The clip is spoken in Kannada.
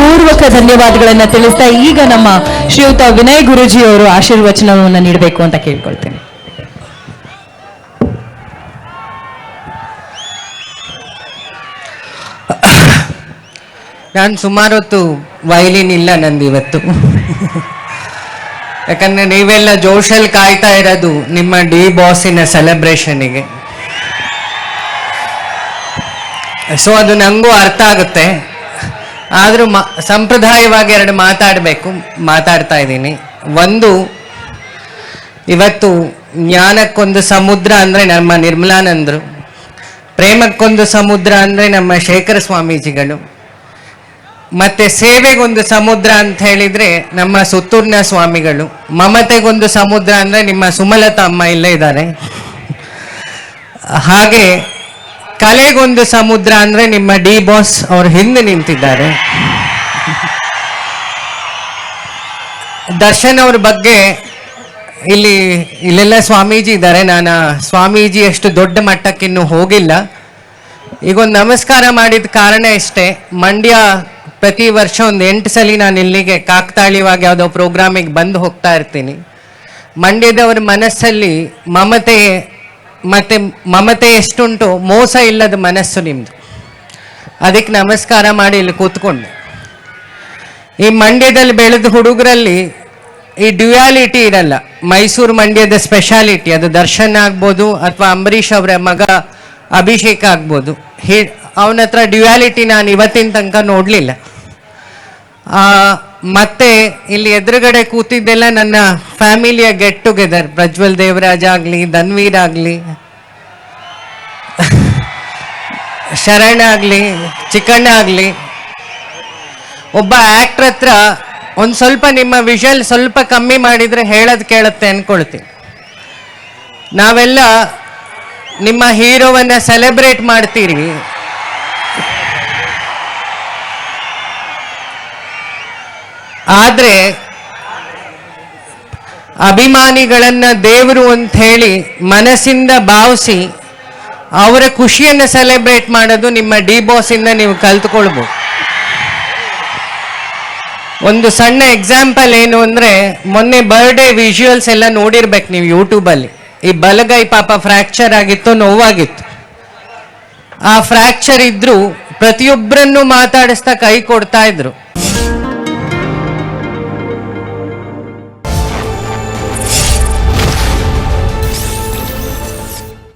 ಪೂರ್ವಕ ಧನ್ಯವಾದಗಳನ್ನ ತಿಳಿಸ್ತಾ ಈಗ ನಮ್ಮ ಶ್ರೀಯುತ ವಿನಯ್ ಗುರುಜಿ ಅವರು ಆಶೀರ್ವಚನವನ್ನು ನೀಡಬೇಕು ಅಂತ ಕೇಳ್ಕೊಳ್ತೇನೆ. ನಾನು ಸುಮಾರು ಹೊತ್ತು ವಯಲಿನ್ ಇಲ್ಲ ನಂದು ಇವತ್ತು. ಯಾಕಂದ್ರೆ ನೀವೆಲ್ಲ ಜೋಶಲ್ಲಿ ಕಾಯ್ತಾ ಇರೋದು ನಿಮ್ಮ ಡಿ ಬಾಸಿನ ಸೆಲೆಬ್ರೇಷನಿಗೆ ಸೊ ಅದು ನನಗೂ ಅರ್ಥ ಆಗುತ್ತೆ. ಆದರೂ ಸಂಪ್ರದಾಯವಾಗಿ ಎರಡು ಮಾತಾಡಬೇಕು, ಮಾತಾಡ್ತಾ ಇದ್ದೀನಿ. ಒಂದು, ಇವತ್ತು ಜ್ಞಾನಕ್ಕೊಂದು ಸಮುದ್ರ ಅಂದರೆ ನಮ್ಮ ನಿರ್ಮಲಾನಂದರು. ಪ್ರೇಮಕ್ಕೊಂದು ಸಮುದ್ರ ಅಂದರೆ ನಮ್ಮ ಶೇಖರ ಸ್ವಾಮೀಜಿಗಳು. ಮತ್ತು ಸೇವೆಗೊಂದು ಸಮುದ್ರ ಅಂತ ಹೇಳಿದರೆ ನಮ್ಮ ಸುತ್ತೂರಿನ ಸ್ವಾಮಿಗಳು. ಮಮತೆಗೊಂದು ಸಮುದ್ರ ಅಂದರೆ ನಿಮ್ಮ ಸುಮಲತಾ ಅಮ್ಮ ಇಲ್ಲೇ ಇದ್ದಾರೆ. ಹಾಗೆ ಕಲೆಗೊಂದು ಸಮುದ್ರ ಅಂದ್ರೆ ನಿಮ್ಮ ಡಿ ಬಾಸ್ ಅವ್ರ ಹಿಂದೆ ನಿಂತಿದ್ದಾರೆ. ದರ್ಶನ್ ಅವ್ರ ಬಗ್ಗೆ ಇಲ್ಲಿ ಇಲ್ಲೆಲ್ಲ ಸ್ವಾಮೀಜಿ ಇದ್ದಾರೆ. ನಾನು ಸ್ವಾಮೀಜಿ ಅಷ್ಟು ದೊಡ್ಡ ಮಟ್ಟಕ್ಕಿನ್ನೂ ಹೋಗಿಲ್ಲ. ಈಗ ಒಂದು ನಮಸ್ಕಾರ ಮಾಡಿದ ಕಾರಣ ಇಷ್ಟೇ. ಮಂಡ್ಯ ಪ್ರತಿ ವರ್ಷ ಒಂದು ಎಂಟು ಸಲ ನಾನು ಇಲ್ಲಿಗೆ ಕಾಕ್ತಾಳೀಯವಾಗಿ ಯಾವುದೋ ಪ್ರೋಗ್ರಾಮಿಗೆ ಬಂದು ಹೋಗ್ತಾ ಇರ್ತೀನಿ. ಮಂಡ್ಯದವರ ಮನಸ್ಸಲ್ಲಿ ಮಮತೆ ಮತ್ತೆ ಮಮತೆ ಎಷ್ಟುಂಟು ಮೋಸ ಇಲ್ಲದ ಮನಸ್ಸು ನಿಮ್ಮದು ಅದಕ್ಕೆ ನಮಸ್ಕಾರ ಮಾಡಿ ಇಲ್ಲಿ ಕೂತ್ಕೊಂಡೆ. ಈ ಮಂಡ್ಯದಲ್ಲಿ ಬೆಳೆದ ಹುಡುಗರಲ್ಲಿ ಈ ಡ್ಯುಯಾಲಿಟಿ ಇರಲ್ಲ. ಮೈಸೂರು ಮಂಡ್ಯದ ಸ್ಪೆಷಾಲಿಟಿ, ಅದು ದರ್ಶನ್ ಆಗ್ಬೋದು ಅಥವಾ ಅಂಬರೀಷ್ ಅವರ ಮಗ ಅಭಿಷೇಕ್ ಆಗ್ಬೋದು. ಹೇ ಅವನ ಹತ್ರ ಡ್ಯುಯಾಲಿಟಿ ನಾನು ಇವತ್ತಿನ ತನಕ ನೋಡಲಿಲ್ಲ. ಮತ್ತೆ ಇಲ್ಲಿ ಎದುರುಗಡೆ ಕೂತಿದ್ದೆಲ್ಲ ನನ್ನ ಫ್ಯಾಮಿಲಿಯ ಗೆಟ್ ಟುಗೆದರ್, ಪ್ರಜ್ವಲ್ ದೇವರಾಜ್ ಆಗಲಿ, ಧನ್ವೀರ್ ಆಗಲಿ, ಶರಣ್ ಆಗಲಿ, ಚಿಕ್ಕಣ್ಣ ಆಗಲಿ. ಒಬ್ಬ ಆಕ್ಟರ್ ಹತ್ರ ಒಂದು ಸ್ವಲ್ಪ ನಿಮ್ಮ ವಿಷಲ್ ಸ್ವಲ್ಪ ಕಮ್ಮಿ ಮಾಡಿದ್ರೆ ಹೇಳೋದು ಕೇಳುತ್ತೆ ಅಂದ್ಕೊಳ್ತೀನಿ ನಾವೆಲ್ಲ ನಿಮ್ಮ ಹೀರೋವನ್ನ ಸೆಲೆಬ್ರೇಟ್ ಮಾಡ್ತೀರಿ. ಆದ್ರೆ ಅಭಿಮಾನಿಗಳನ್ನ ದೇವರು ಅಂತ ಹೇಳಿ ಮನಸ್ಸಿಂದ ಭಾವಿಸಿ ಅವರ ಖುಷಿಯನ್ನು ಸೆಲೆಬ್ರೇಟ್ ಮಾಡೋದು ನಿಮ್ಮ ಡಿ ಬಾಸ್ ಇಂದ ನೀವು ಕಲ್ತ್ಕೊಳ್ಬೋದು. ಒಂದು ಸಣ್ಣ ಎಕ್ಸಾಂಪಲ್ ಏನು ಅಂದ್ರೆ ಮೊನ್ನೆ ಬರ್ಡೇ ವಿಜುವಲ್ಸ್ ಎಲ್ಲ ನೋಡಿರ್ಬೇಕು ನೀವು ಯೂಟ್ಯೂಬಲ್ಲಿ ಈ ಬಲಗೈ ಪಾಪ ಫ್ರ್ಯಾಕ್ಚರ್ ಆಗಿತ್ತು, ನೋವಾಗಿತ್ತು. ಆ ಫ್ರ್ಯಾಕ್ಚರ್ ಇದ್ರು ಪ್ರತಿಯೊಬ್ಬರನ್ನು ಮಾತಾಡಿಸ್ತಾ ಕೈ ಕೊಡ್ತಾ ಇದ್ರು.